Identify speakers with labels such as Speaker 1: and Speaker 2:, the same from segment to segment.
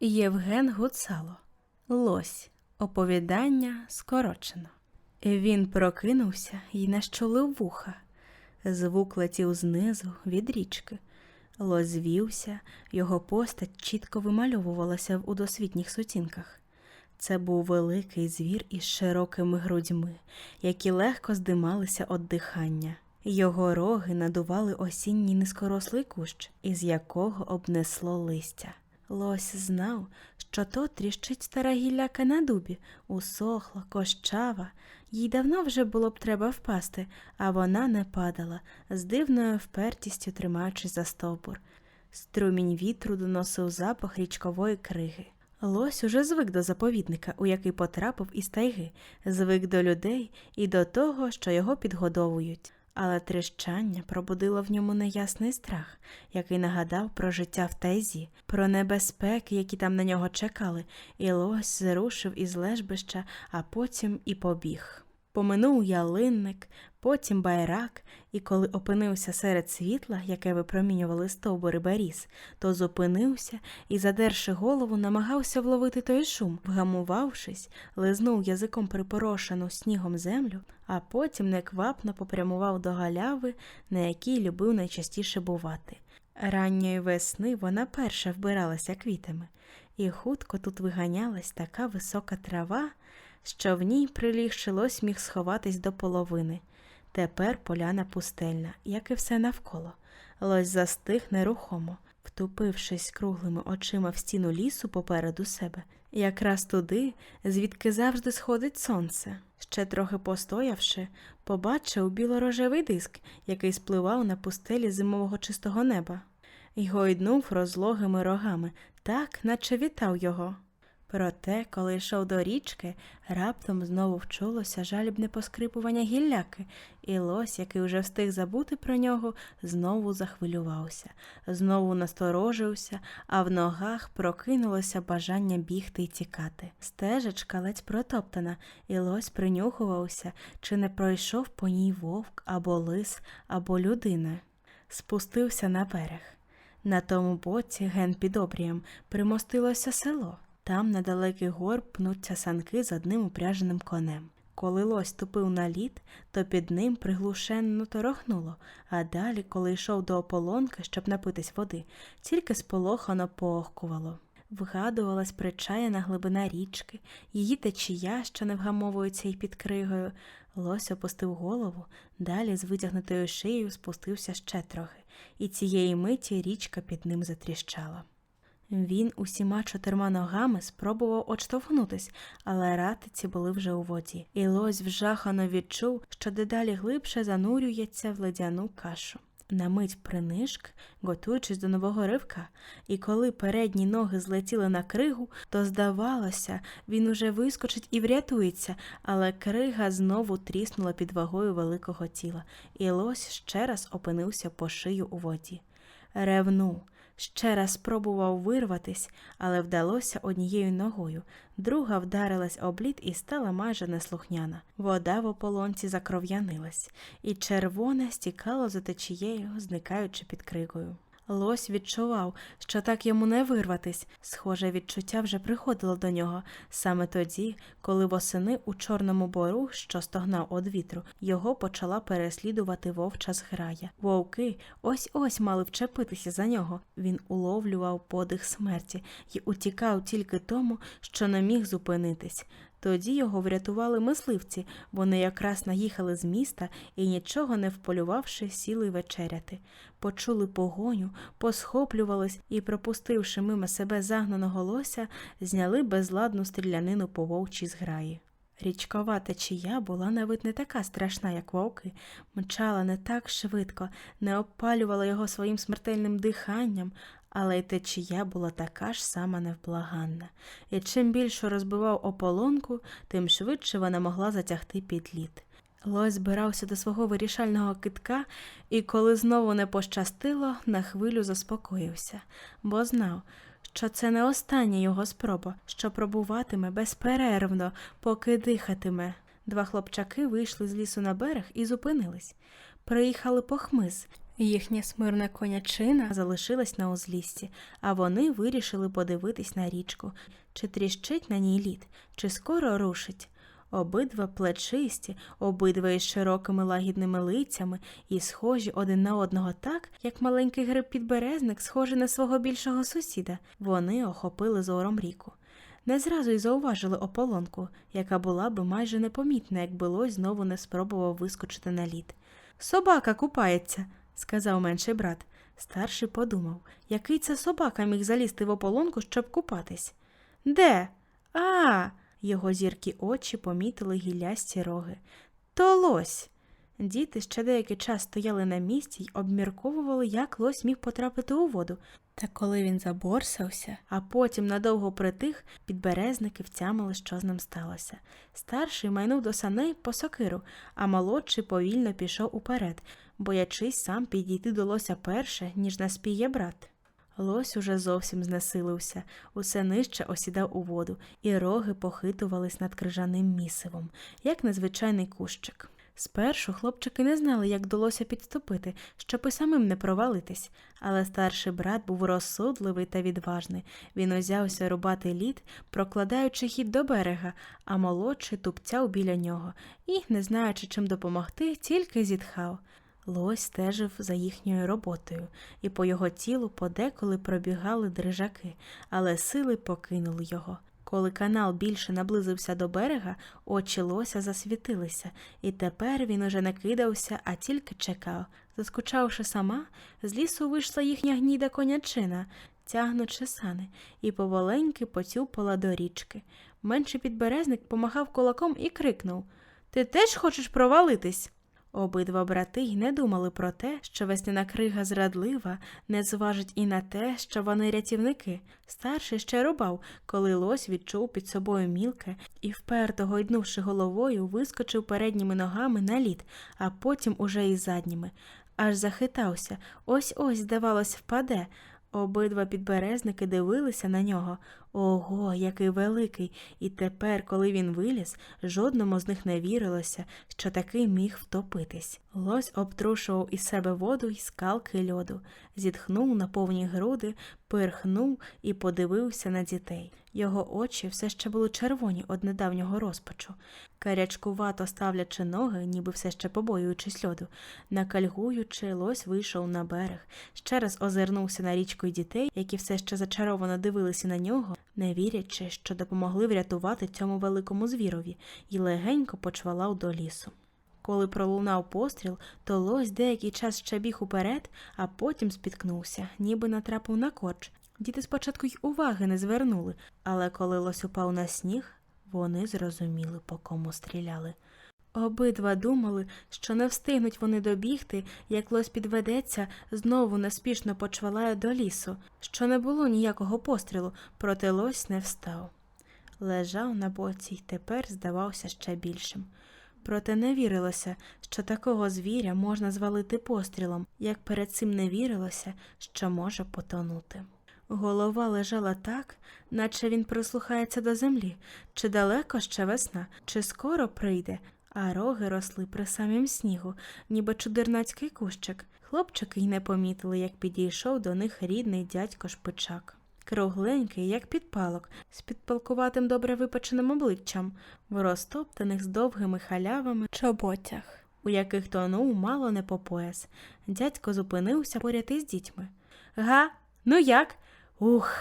Speaker 1: Євген Гуцало Лось. Оповідання скорочено. Він прокинувся і нащулив вуха. Звук летів знизу від річки. Лось звівся, його постать чітко вимальовувалася в удосвітніх сутінках. Це був великий звір із широкими грудьми, які легко здималися від дихання. Його роги надували осінній низькорослий кущ, із якого обнесло листя. Лось знав, що то тріщить стара гілляка на дубі, усохла, кощава. Їй давно вже було б треба впасти, а вона не падала, з дивною впертістю тримаючись за стовбур. Струмінь вітру доносив запах річкової криги. Лось уже звик до заповідника, у який потрапив із тайги, звик до людей і до того, що його підгодовують. Але тріщання пробудило в ньому неясний страх, який нагадав про життя в тайзі, про небезпеки, які там на нього чекали, і лось зрушив із лежбища, а потім і побіг. Поминув ялинник, потім байрак, і коли опинився серед світла, яке випромінювали стовбури беріз, то зупинився і, задерши голову, намагався вловити той шум, вгамувавшись, лизнув язиком припорошену снігом землю, а потім неквапно попрямував до галяви, на якій любив найчастіше бувати. Ранньої весни вона перша вбиралася квітами, і хутко тут виганялась така висока трава, що в ній прилігши лось міг сховатись до половини. Тепер поляна пустельна, як і все навколо. Лось застиг нерухомо, втупившись круглими очима в стіну лісу попереду себе, якраз туди, звідки завжди сходить сонце. Ще трохи постоявши, побачив білорожевий диск, який спливав на пустелі зимового чистого неба, й гойднув розлогими рогами, так, наче вітав його. Проте, коли йшов до річки, раптом знову вчулося жалібне поскрипування гілляки, і лось, який уже встиг забути про нього, знову захвилювався, знову насторожився, а в ногах прокинулося бажання бігти й тікати. Стежечка ледь протоптана, і лось принюхувався, чи не пройшов по ній вовк або лис, або людина. Спустився на берег. На тому боці, ген під обрієм, примостилося село. Там на далекий гор пнуться санки з одним упряженим конем. Коли лось ступив на лід, то під ним приглушенно торохнуло, а далі, коли йшов до ополонки, щоб напитись води, тільки сполохано поохкувало. Вгадувалась причаяна глибина річки, її течія, що не вгамовується й під кригою. Лось опустив голову, далі з витягнутою шиєю спустився ще трохи, і цієї миті річка під ним затріщала. Він усіма чотирма ногами спробував отштовхнутись, але ратиці були вже у воді, і лось вжахано відчув, що дедалі глибше занурюється в ледяну кашу. На мить принишк, готуючись до нового ривка, і коли передні ноги злетіли на кригу, то здавалося, він уже вискочить і врятується, але крига знову тріснула під вагою великого тіла, і лось ще раз опинився по шию у воді. Ревнув. Ще раз спробував вирватись, але вдалося однією ногою. Друга вдарилась об лід і стала майже неслухняна. Вода в ополонці закров'янилась, і червоне стікало за течією, зникаючи під кригою. Лось відчував, що так йому не вирватись. Схоже відчуття вже приходило до нього саме тоді, коли восени у чорному бору, що стогнав од вітру, його почала переслідувати вовча зграя. Вовки ось ось мали вчепитися за нього. Він уловлював подих смерті і утікав тільки тому, що не міг зупинитись. Тоді його врятували мисливці, вони якраз наїхали з міста і, нічого не вполювавши, сіли вечеряти. Почули погоню, посхоплювались і, пропустивши мимо себе загнаного лося, зняли безладну стрілянину по вовчій зграї. Річкова течія була навіть не така страшна, як вовки, мчала не так швидко, не обпалювала його своїм смертельним диханням, але й течія була така ж сама невблаганна, і чим більше розбивав ополонку, тим швидше вона могла затягти під лід. Лось збирався до свого вирішального китка, і коли знову не пощастило, на хвилю заспокоївся, бо знав, що це не остання його спроба, що пробуватиме безперервно, поки дихатиме. Два хлопчаки вийшли з лісу на берег і зупинились. Приїхали по хмиз. Їхня смирна конячина залишилась на узліссі, а вони вирішили подивитись на річку, чи тріщить на ній лід, чи скоро рушить. Обидва плечисті, обидва із широкими лагідними лицями і схожі один на одного так, як маленький гриб підберезник схожий на свого більшого сусіда. Вони охопили зором ріку. Не зразу й зауважили ополонку, яка була би майже непомітна, якби лось знову не спробував вискочити на лід. Собака купається, сказав менший брат. Старший подумав, який це собака міг залізти в ополонку, щоб купатись. Де? А. Його зіркі очі помітили гіллясті роги. То лось. Діти ще деякий час стояли на місці й обмірковували, як лось міг потрапити у воду. Та коли він заборсався, а потім надовго притих, підберезники втямили, що з ним сталося. Старший майнув до саней по сокиру, а молодший повільно пішов уперед, боячись сам підійти до лося перше, ніж наспіє брат. Лось уже зовсім знесилився, усе нижче осідав у воду, і роги похитувались над крижаним місивом, як незвичайний кущик. Спершу хлопчики не знали, як вдалося підступити, щоб і самим не провалитись, але старший брат був розсудливий та відважний. Він узявся рубати лід, прокладаючи хід до берега, а молодший тупцяв біля нього і, не знаючи, чим допомогти, тільки зітхав. Лось стежив за їхньою роботою, і по його тілу подеколи пробігали дрижаки, але сили покинули його. Коли канал більше наблизився до берега, очі лося засвітилися, і тепер він уже не кидався, а тільки чекав. Заскучавши сама, з лісу вийшла їхня гніда конячина, тягнучи сани, і поволеньки поцюпала до річки. Менший підберезник помахав кулаком і крикнув Ти теж хочеш провалитись? Обидва брати й не думали про те, що весняна крига зрадлива, не зважить і на те, що вони рятівники. Старший ще рубав, коли лось відчув під собою мілке і, вперто гойднувши головою, вискочив передніми ногами на лід, а потім уже і задніми. Аж захитався, ось ось, здавалось, впаде. Обидва підберезники дивилися на нього. Ого, який великий! І тепер, коли він виліз, жодному з них не вірилося, що такий міг втопитись. Лось обтрушував із себе воду й скалки льоду, зітхнув на повні груди, пирхнув і подивився на дітей. Його очі все ще були червоні од недавнього розпачу. Карячкувато ставлячи ноги, ніби все ще побоюючись льоду, накальгуючи, лось вийшов на берег, ще раз озирнувся на річку й дітей, які все ще зачаровано дивилися на нього, не вірячи, що допомогли врятувати цьому великому звірові, і легенько почвалав до лісу. Коли пролунав постріл, то лось деякий час ще біг уперед, а потім спіткнувся, ніби натрапив на корч. Діти спочатку й уваги не звернули, але коли лось упав на сніг, вони зрозуміли, по кому стріляли. Обидва думали, що не встигнуть вони добігти, як лось підведеться, знову неспішно почвалає до лісу, що не було ніякого пострілу, проте лось не встав. Лежав на боці й тепер здавався ще більшим. Проте не вірилося, що такого звіря можна звалити пострілом, як перед цим не вірилося, що може потонути. Голова лежала так, наче він прислухається до землі, чи далеко ще весна, чи скоро прийде, а роги росли при самім снігу, ніби чудернацький кущик. Хлопчики й не помітили, як підійшов до них рідний дядько шпичак. Кругленький, як підпалок, з підпалкуватим добре випеченим обличчям, в розтоптаних з довгими халявами чоботях, у яких тонув мало не по пояс. Дядько зупинився поряд із дітьми. Га, ну як? Ух.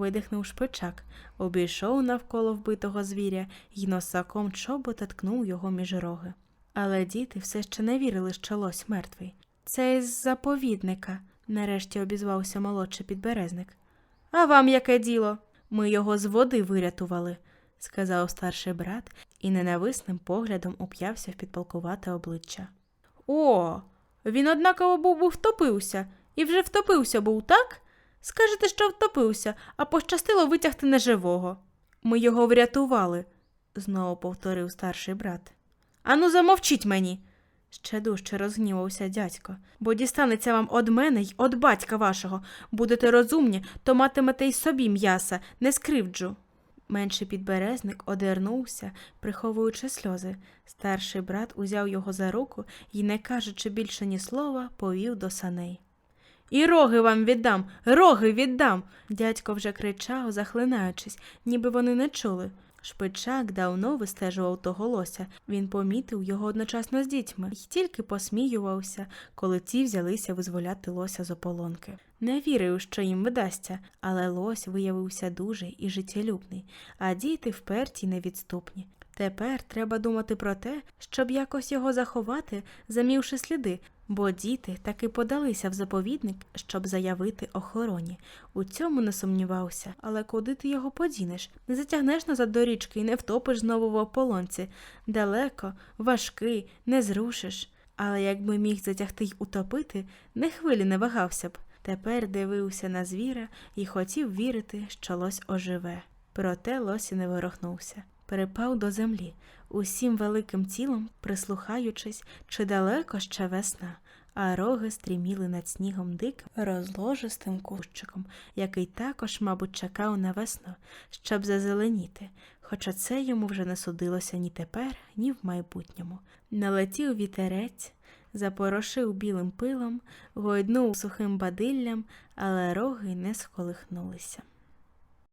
Speaker 1: Видихнув шпичак, обійшов навколо вбитого звіря й носаком чобота ткнув його між роги. Але діти все ще не вірили, що лось мертвий. Це із заповідника, нарешті обізвався молодший підберезник. А вам яке діло? Ми його з води вирятували, сказав старший брат і ненависним поглядом уп'явся в підполкувате обличчя. О, він однаково був втопився, і вже втопився був, так? Скажете, що втопився, а пощастило витягти неживого. Ми його врятували, знову повторив старший брат. Ану, замовчіть мені. Ще дужче розгнівався дядько, бо дістанеться вам од мене й од батька вашого. Будете розумні, то матимете й собі м'яса, не скривджу. Менший підберезник одернувся, приховуючи сльози. Старший брат узяв його за руку і, не кажучи більше ні слова, повів до саней. І роги вам віддам, роги віддам. Дядько вже кричав, захлинаючись, ніби вони не чули. Шпичак давно вистежував того лося. Він помітив його одночасно з дітьми і тільки посміювався, коли ті взялися визволяти лося з ополонки. Не вірив, що їм видасться, але лось виявився дужий і життєлюбний, а діти вперті й невідступні. Тепер треба думати про те, щоб якось його заховати, замівши сліди, бо діти таки подалися в заповідник, щоб заявити охороні. У цьому не сумнівався, але куди ти його подінеш? Не затягнеш назад до річки і не втопиш знову в ополонці. Далеко, важкий, не зрушиш. Але якби міг затягти й утопити, не хвилі не вагався б. Тепер дивився на звіра і хотів вірити, що лось оживе. Проте лось і не ворухнувся. Перепав до землі, усім великим тілом прислухаючись, чи далеко ще весна, а роги стріміли над снігом диким, розложистим кущиком, який також, мабуть, чекав на весну, щоб зазеленіти, хоча це йому вже не судилося ні тепер, ні в майбутньому. Налетів вітерець, запорошив білим пилом, гойднув сухим бадиллям, але роги не сколихнулися.